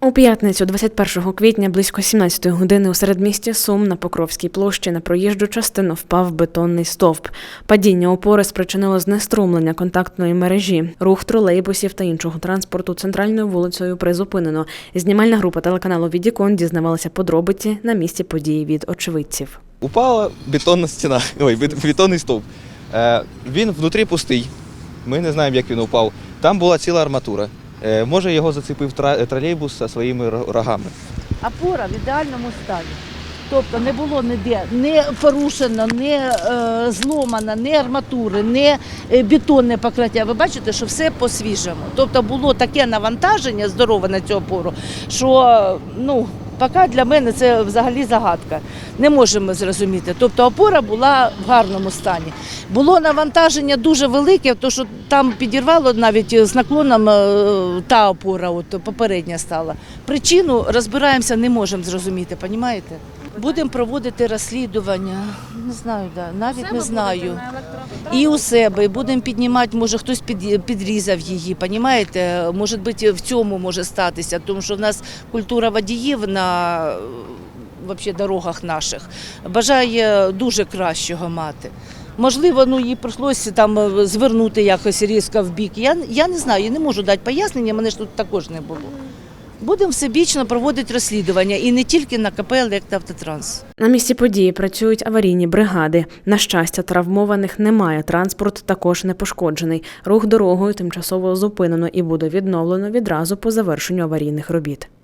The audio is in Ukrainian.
У п'ятницю, 21 квітня, близько 17 години у середмісті Сум на Покровській площі на проїжджу частину впав бетонний стовп. Падіння опори спричинило знеструмлення контактної мережі. Рух тролейбусів та іншого транспорту центральною вулицею призупинено. Знімальна група телеканалу Відікон дізнавалася подробиці на місці події від очевидців. Упала бетонна стіна, ой, бетонний стовп. Е, він внутрі пустий. Ми не знаємо, як він упав. Там була ціла арматура. Е, може, його зацепив тролейбус своїми рогами. опора в ідеальному стані. Тобто не було ніде не порушено, не е, зломано, не арматури, не бетонне покриття. Ви бачите, що все по-свіжому. Тобто було таке навантаження здорове на цю опору, що ну, поки для мене це взагалі загадка. Не можемо зрозуміти. Тобто опора була в гарному стані. Було навантаження дуже велике, тому що там підірвало навіть з наклоном е, та опора, от попередня стала. Причину розбираємося, не можемо зрозуміти, розумієте? Будемо проводити розслідування. Не знаю, да, навіть не знаю. І у себе, і будемо піднімати, може хтось під, підрізав її, понімаєте? Може бути, в цьому може статися, тому що в нас культура водіїв на вообще, дорогах наших бажає дуже кращого мати. Можливо, ну їй прийшлося там е, звернути якось різко в бік. Я, я не знаю, я не можу дати пояснення, мене ж тут також не було. Будемо всебічно проводити розслідування і не тільки на КП «Електроавтотранс». На місці події працюють аварійні бригади. На щастя, травмованих немає. Транспорт також не пошкоджений. Рух дорогою тимчасово зупинено і буде відновлено відразу по завершенню аварійних робіт.